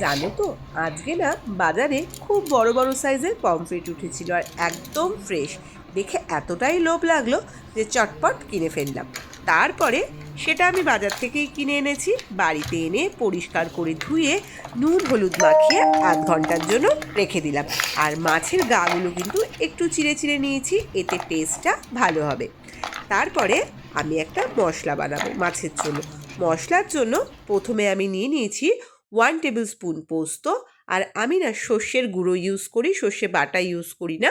জানো তো, আজকে না বাজারে খুব বড় বড় সাইজের পমফ্রেট উঠেছিল আর একদম ফ্রেশ। দেখে এতটাই লোভ লাগল যে চটপট কিনে ফেললাম। তারপরে সেটা আমি বাজার থেকেই কিনে এনেছি, বাড়িতে এনে পরিষ্কার করে ধুয়ে নুন, হলুদ মাখিয়ে আধ ঘণ্টার জন্য রেখে দিলাম। আর মাছের গাগুলো কিন্তু একটু চিড়ে চিড়ে নিয়েছি, এতে টেস্টটা ভালো হবে। তারপরে আমি একটা মশলা বানাবো মাছের জন্য। মশলার জন্য প্রথমে আমি নিয়ে নিয়েছি ওয়ান টেবিল স্পুন পোস্ত আর আমি না সর্ষের গুঁড়ো ইউজ করি, সর্ষে বাটা ইউজ করি না।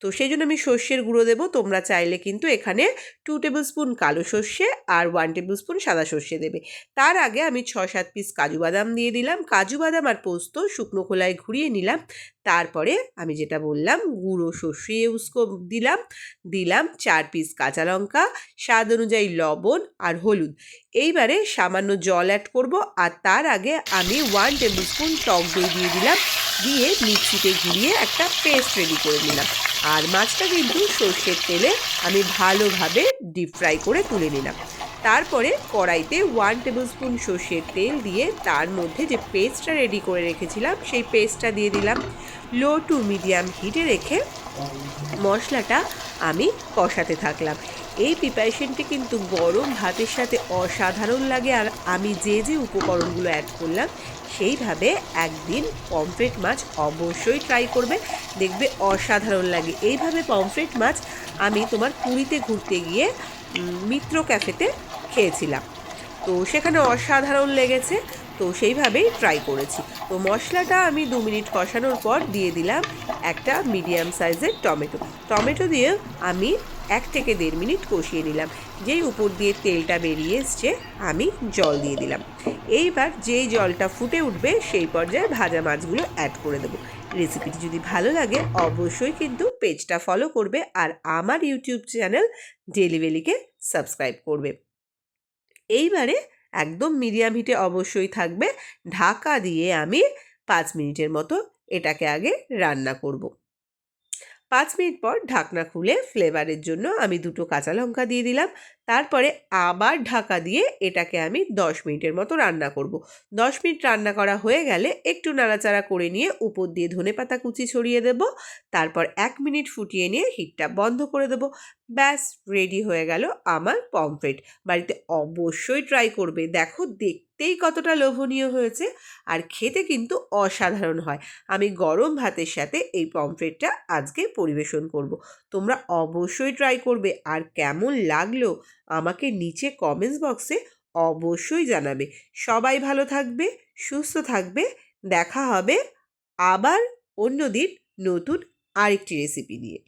তো সেই জন্য আমি সর্ষের গুঁড়ো দেবো। তোমরা চাইলে কিন্তু এখানে টু টেবিল স্পুন কালো সর্ষে আর ওয়ান টেবিল স্পুন সাদা সর্ষে দেবে। তার আগে আমি ছ সাত পিস কাজু বাদাম দিয়ে দিলাম। কাজু বাদাম আর পোস্ত শুকনো খোলায় ঘুরিয়ে নিলাম। তারপরে আমি যেটা বললাম, গুঁড়ো সর্ষে ইউজ দিলাম। দিলাম চার পিস কাঁচা লঙ্কা, স্বাদ অনুযায়ী লবণ আর হলুদ। এইবারে সামান্য জল অ্যাড করব। আর তার আগে আমি ওয়ান টেবিল স্পুন টক দই দিয়ে দিলাম, দিয়ে মিক্সিতে ঘুরিয়ে একটা পেস্ট রেডি করে নিলাম। আর মাছটা কিন্তু সর্ষের তেলে আমি ভালোভাবে ডিপ ফ্রাই করে তুলে নিলাম। তারপরে কড়াইতে ওয়ান টেবিল স্পুন সর্ষের তেল দিয়ে তার মধ্যে যে পেস্টটা রেডি করে রেখেছিলাম, সেই পেস্টটা দিয়ে দিলাম। লো টু মিডিয়াম হিটে রেখে মশলাটা আমি কষাতে থাকলাম। এই প্রিপারেশনটি কিন্তু গরম ভাতের সাথে অসাধারণ লাগে আর আমি যে যে উপকরণগুলো অ্যাড করলাম, সেইভাবে একদিন পমফ্রেট মাছ অবশ্যই ট্রাই করবে। দেখবে অসাধারণ লাগে। এইভাবে পমফ্রেট মাছ আমি তোমার পুরীতে ঘুরতে গিয়ে মিত্র ক্যাফেতে খেয়েছিলাম। তো সেখানে অসাধারণ লেগেছে, তো সেইভাবেই ট্রাই করেছি। তো মশলাটা আমি দু মিনিট কষানোর পর দিয়ে দিলাম একটা মিডিয়াম সাইজের টমেটো। টমেটো দিয়ে আমি এক থেকে দেড় মিনিট কষিয়ে নিলাম। যেই উপর দিয়ে তেলটা বেরিয়ে এসছে, আমি জল দিয়ে দিলাম। এইবার যেই জলটা ফুটে উঠবে, সেই পর্যায়ে ভাজা মাছগুলো অ্যাড করে দেবো। রেসিপিটি যদি ভালো লাগে, অবশ্যই কিন্তু পেজটা ফলো করবে আর আমার ইউটিউব চ্যানেল ডেলিভেলিকে সাবস্ক্রাইব করবে। এইবারে একদম মিডিয়াম হিটে অবশ্যই থাকবে। ঢাকা দিয়ে আমি পাঁচ মিনিটের মতো এটাকে আগে রান্না করব। পাঁচ মিনিট পর ঢাকনা খুলে ফ্লেভারের জন্য আমি দুটো কাঁচা লঙ্কা দিয়ে দিলাম। তারপরে আবার ঢাকা দিয়ে এটাকে আমি দশ মিনিটের মতো রান্না করব। দশ মিনিট রান্না করা হয়ে গেলে একটু নাড়াচাড়া করে নিয়ে উপর দিয়ে ধনে পাতা কুচি ছড়িয়ে দেব। তারপর এক মিনিট ফুটিয়ে নিয়ে হিটটা বন্ধ করে দেব। ব্যাস রেডি হয়ে গেল আমার পমফ্রেট বাড়িতে অবশ্যই ট্রাই করবে। দেখো, দেখতেই কতটা লোভনীয় হয়েছে। আর খেতে কিন্তু অসাধারণ হয়। আমি গরম ভাতের সাথে এই পমফ্রেটটা আজকে পরিবেশন করব। তোমরা অবশ্যই ট্রাই করবে। আর কেমন লাগল আমাকে নিচে কমেন্টস বক্সে অবশ্যই জানাবে। সবাই ভালো থাকবে, সুস্থ থাকবে। দেখা হবে আবার অন্য দিন নতুন আরেকটি রেসিপি নিয়ে।